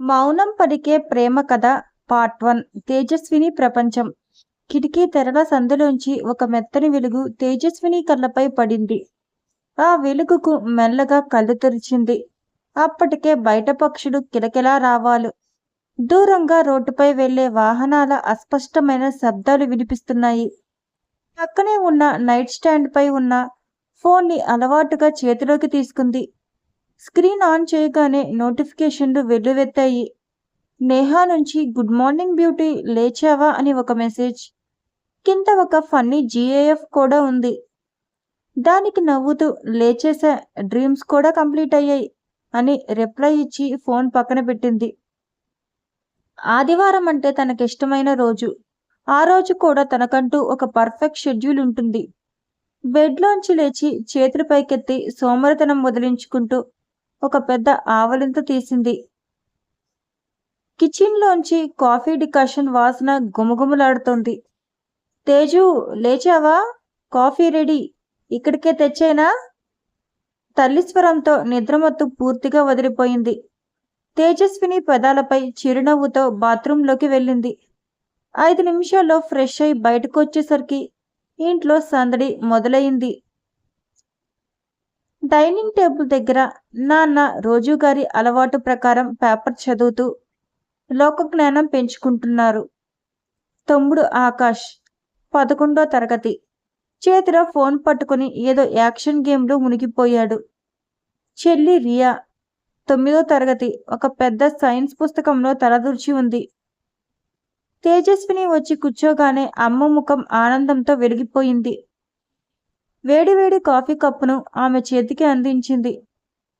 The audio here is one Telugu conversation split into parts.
మౌనం పలికే ప్రేమ కథ పార్ట్ వన్. తేజస్విని ప్రపంచం. కిటికీ తెరల సందులోంచి ఒక మెత్తని వెలుగు తేజస్విని కళ్ళపై పడింది. ఆ వెలుగుకు మెల్లగా కళ్ళు తెరిచింది. అప్పటికే బయట పక్షులు కిలకిలా రావాలు. దూరంగా రోడ్డుపై వెళ్ళే వాహనాల అస్పష్టమైన శబ్దాలు వినిపిస్తున్నాయి. పక్కనే ఉన్న నైట్ స్టాండ్ పై ఉన్న ఫోన్ని అలవాటుగా చేతిలోకి తీసుకుంది. స్క్రీన్ ఆన్ చేయగానే నోటిఫికేషన్లు వెల్లువెత్తాయి. నేహా నుంచి గుడ్ మార్నింగ్ బ్యూటీ లేచావా? అని ఒక మెసేజ్. కింద ఒక ఫన్నీ జీఏఎఫ్ కూడా ఉంది. దానికి నవ్వుతూ లేచేసా డ్రీమ్స్ కూడా కంప్లీట్ అయ్యాయి అని రిప్లై ఇచ్చి ఫోన్ పక్కన పెట్టింది. ఆదివారం అంటే తనకిష్టమైన రోజు. ఆ రోజు కూడా తనకంటూ ఒక పర్ఫెక్ట్ షెడ్యూల్ ఉంటుంది. బెడ్లోంచి లేచి చేతులు పైకెత్తి సోమరితనం వదిలించుకుంటూ ఒక పెద్ద ఆవలింత తీసింది. కిచెన్లోంచి కాఫీ డికాషన్ వాసన గుమగుమలాడుతోంది. తేజు లేచావా? Coffee ready. ఇక్కడికే తెచ్చేనా? తల్లిస్వరంతో నిద్రమత్తు పూర్తిగా వదిలిపోయింది. తేజస్విని పెదాలపై చిరునవ్వుతో బాత్రూంలోకి వెళ్ళింది. ఐదు నిమిషాల్లో ఫ్రెష్ అయి బయటకు వచ్చేసరికి ఇంట్లో సందడి మొదలైంది. డైనింగ్ టేబుల్ దగ్గర నాన్న రోజుగారి అలవాటు ప్రకారం పేపర్ చదువుతూ లోకజ్ఞానం పెంచుకుంటున్నారు. తమ్ముడు ఆకాష్ పదకొండో తరగతి. చేతిలో ఫోన్ పట్టుకుని ఏదో యాక్షన్ గేమ్లో మునిగిపోయాడు. చెల్లి రియా తొమ్మిదో తరగతి. ఒక పెద్ద సైన్స్ పుస్తకంలో తలదూర్చి ఉంది. తేజస్విని వచ్చి కూర్చోగానే అమ్మ ముఖం ఆనందంతో వెలిగిపోయింది. వేడివేడి కాఫీ కప్పును ఆమె చేతికి అందించింది.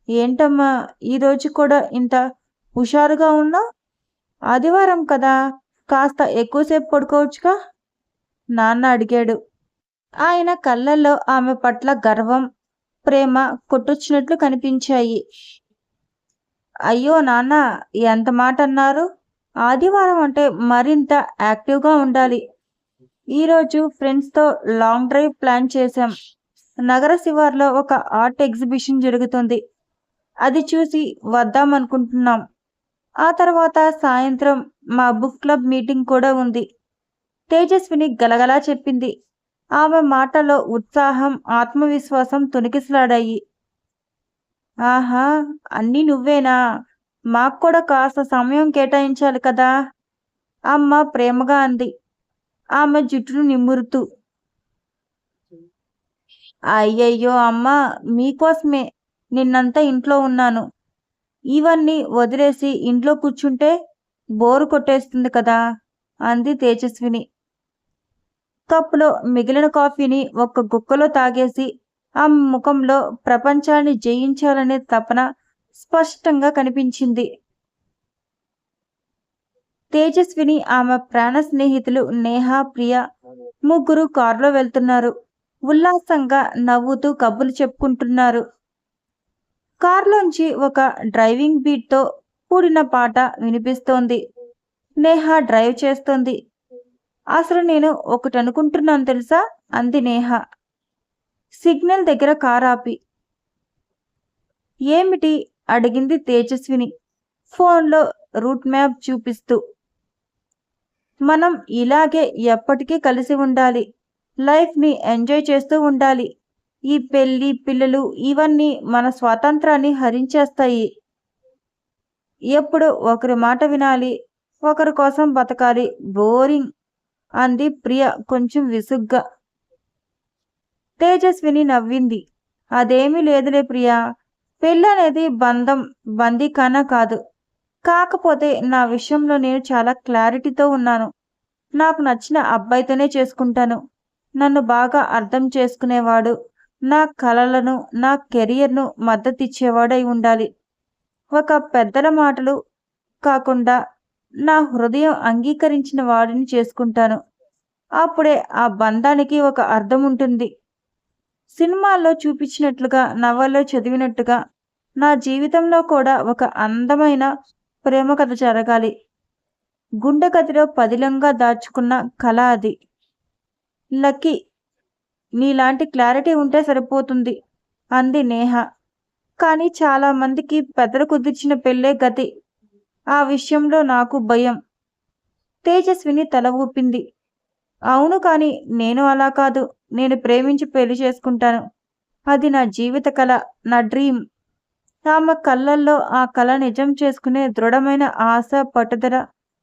ఏంటమ్మా ఈరోజు కూడా ఇంత హుషారుగా ఉన్నా ఆదివారం కదా కాస్త ఎక్కువసేపు పడుకోవచ్చుగా? నాన్న అడిగాడు. ఆయన కళ్ళల్లో ఆమె పట్ల గర్వం ప్రేమ కొట్టొచ్చినట్లు కనిపించాయి. అయ్యో నాన్న ఎంత మాట అన్నారు ఆదివారం అంటే మరింత యాక్టివ్గా ఉండాలి. ఈరోజు ఫ్రెండ్స్తో లాంగ్ డ్రైవ్ ప్లాన్ చేశాం. నగర శివార్లో ఒక ఆర్ట్ ఎగ్జిబిషన్ జరుగుతుంది. అది చూసి వద్దాం అనుకుంటున్నాం. ఆ తర్వాత సాయంత్రం మా బుక్ క్లబ్ మీటింగ్ కూడా ఉంది. తేజస్విని గలగలా చెప్పింది. ఆమె మాటలో ఉత్సాహం ఆత్మవిశ్వాసం తొనికిసలాడాయి. ఆహా అన్నీ నువ్వేనా? మాకు కూడా కాస్త సమయం కేటాయించాలి కదా? అమ్మ ప్రేమగా అంది. ఆమె జుట్టును నిమురుతూ. అయ్యయ్యో అమ్మ మీకోసమే. నిన్నంతా ఇంట్లో ఉన్నాను. ఇవన్నీ వదిలేసి ఇంట్లో కూర్చుంటే బోరు కొట్టేస్తుంది కదా అంది తేజస్విని. కప్పులో మిగిలిన కాఫీని ఒక్క గుక్కలో తాగేసి ఆ ముఖంలో ప్రపంచాన్ని జయించాలనే తపన స్పష్టంగా కనిపించింది. తేజస్విని ఆమె ప్రాణ స్నేహితులు నేహ ప్రియ ముగ్గురు కారులో వెళ్తున్నారు. ఉల్లాసంగా నవ్వుతూ కబుర్లు చెప్పుకుంటున్నారు. కారులోంచి ఒక డ్రైవింగ్ బీట్తో కూడిన పాట వినిపిస్తోంది. నేహ డ్రైవ్ చేస్తోంది. అసలు నేను ఒకటి అనుకుంటున్నాను తెలుసా? అంది నేహ. సిగ్నల్ దగ్గర కార్ ఆపి. ఏమిటి? అడిగింది తేజస్విని. ఫోన్లో రూట్ మ్యాప్ చూపిస్తూ. మనం ఇలాగే ఎప్పటికీ కలిసి ఉండాలి. లైఫ్ని ఎంజాయ్ చేస్తూ ఉండాలి. ఈ పెళ్ళి పిల్లలు ఇవన్నీ మన స్వాతంత్రాన్ని హరించేస్తాయి. ఎప్పుడు ఒకరి మాట వినాలి. ఒకరి కోసం బతకాలి. బోరింగ్ అంది ప్రియ కొంచెం విసుగ్గా. తేజస్విని నవ్వింది. అదేమీ లేదులే ప్రియా. పెళ్ళనేది బంధం. బందీకానా కాదు. కాకపోతే నా విషయంలో నేను చాలా క్లారిటీతో ఉన్నాను. నాకు నచ్చిన అబ్బాయితోనే చేసుకుంటాను. నన్ను బాగా అర్థం చేసుకునేవాడు. నా కలలను నా కెరియర్ను మద్దతిచ్చేవాడై ఉండాలి. ఒక పెద్దల మాటలు కాకుండా నా హృదయం అంగీకరించిన వాడిని చేసుకుంటాను. అప్పుడే ఆ బంధానికి ఒక అర్థం ఉంటుంది. సినిమాల్లో చూపించినట్లుగా నవల్లో చదివినట్టుగా నా జీవితంలో కూడా ఒక అందమైన ప్రేమ కథ జరగాలి. గుండె కథలో పదిలంగా దాచుకున్న కళ అది. లక్కీ నీలాంటి క్లారిటీ ఉంటే సరిపోతుంది అంది నేహ. కానీ చాలా మందికి పెద్దలు కుదిర్చిన పెళ్ళే గతి. ఆ విషయంలో నాకు భయం. తేజస్విని తల ఊపింది. అవును కాని నేను అలా కాదు. నేను ప్రేమించి పెళ్ళి చేసుకుంటాను. అది నా జీవిత కళ నా డ్రీమ్. ఆమె కళ్ళల్లో ఆ కళ నిజం చేసుకునే దృఢమైన ఆశ పట్టుదల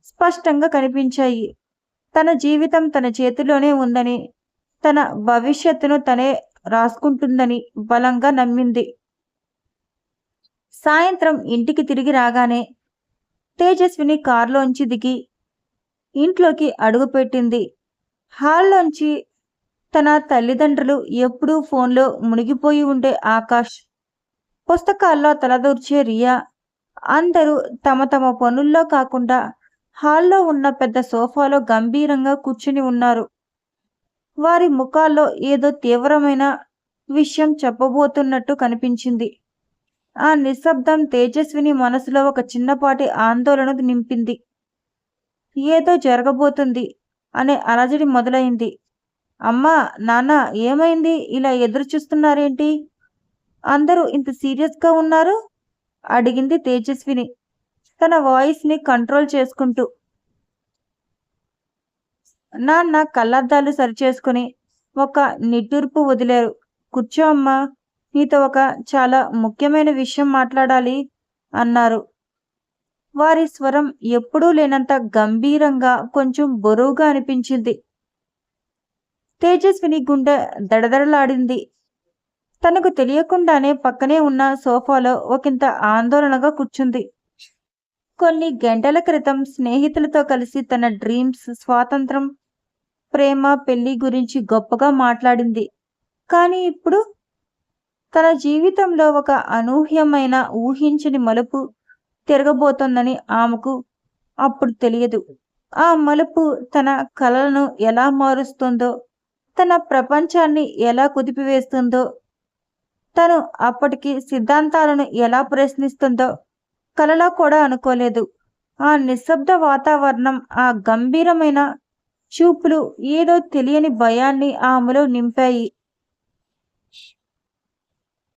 స్పష్టంగా కనిపించాయి. తన జీవితం తన చేతిలోనే ఉందని తన భవిష్యత్తును తనే రాసుకుంటుందని బలంగా నమ్మింది. సాయంత్రం ఇంటికి తిరిగి రాగానే తేజస్విని కారులోంచి దిగి ఇంట్లోకి అడుగుపెట్టింది. హాల్లోంచి తన తల్లిదండ్రులు ఎప్పుడూ ఫోన్లో మునిగిపోయి ఉండే ఆకాష్ పుస్తకాల్లో తలదూర్చే రియా అందరూ తమ తమ పనుల్లో కాకుండా హాల్లో ఉన్న పెద్ద సోఫాలో గంభీరంగా కూర్చుని ఉన్నారు. వారి ముఖాల్లో ఏదో తీవ్రమైన విషయం చెప్పబోతున్నట్టు కనిపించింది. ఆ నిశ్శబ్దం తేజస్విని మనసులో ఒక చిన్నపాటి ఆందోళన నింపింది. ఏదో జరగబోతుంది అనే అలజడి మొదలైంది. అమ్మా నాన్న ఏమైంది? ఇలా ఎదురు చూస్తున్నారేంటి అందరూ ఇంత సీరియస్గా ఉన్నారు? అడిగింది తేజస్విని. తన వాయిస్ని కంట్రోల్ చేసుకుంటూ. నాన్న కళ్ళద్దాలు సరిచేసుకుని ఒక నిట్టూర్పు వదిలారు. కూర్చో అమ్మా నీతో ఒక చాలా ముఖ్యమైన విషయం మాట్లాడాలి అన్నారు. వారి స్వరం ఎప్పుడూ లేనంత గంభీరంగా కొంచెం బరువుగా అనిపించింది. తేజస్విని గుండె దడదడలాడింది. తనకు తెలియకుండానే పక్కనే ఉన్న సోఫాలో ఒకంత ఆందోళనగా కూర్చుంది. కొన్ని గంటల క్రితం స్నేహితులతో కలిసి తన డ్రీమ్స్ స్వాతంత్రం ప్రేమ పెళ్ళి గురించి గొప్పగా మాట్లాడింది. కానీ ఇప్పుడు తన జీవితంలో ఒక అనూహ్యమైన ఊహించని మలుపు తిరగబోతోందని ఆమెకు అప్పుడు తెలియదు. ఆ మలుపు తన కలలను ఎలా మారుస్తుందో తన ప్రపంచాన్ని ఎలా కుదిపివేస్తుందో తను అప్పటికి సిద్ధాంతాలను ఎలా ప్రశ్నిస్తుందో కలలో కూడా అనుకోలేదు. ఆ నిశ్శబ్ద వాతావరణం ఆ గంభీరమైన చూపులు ఏదో తెలియని భయాన్ని ఆమెలో నింపాయి.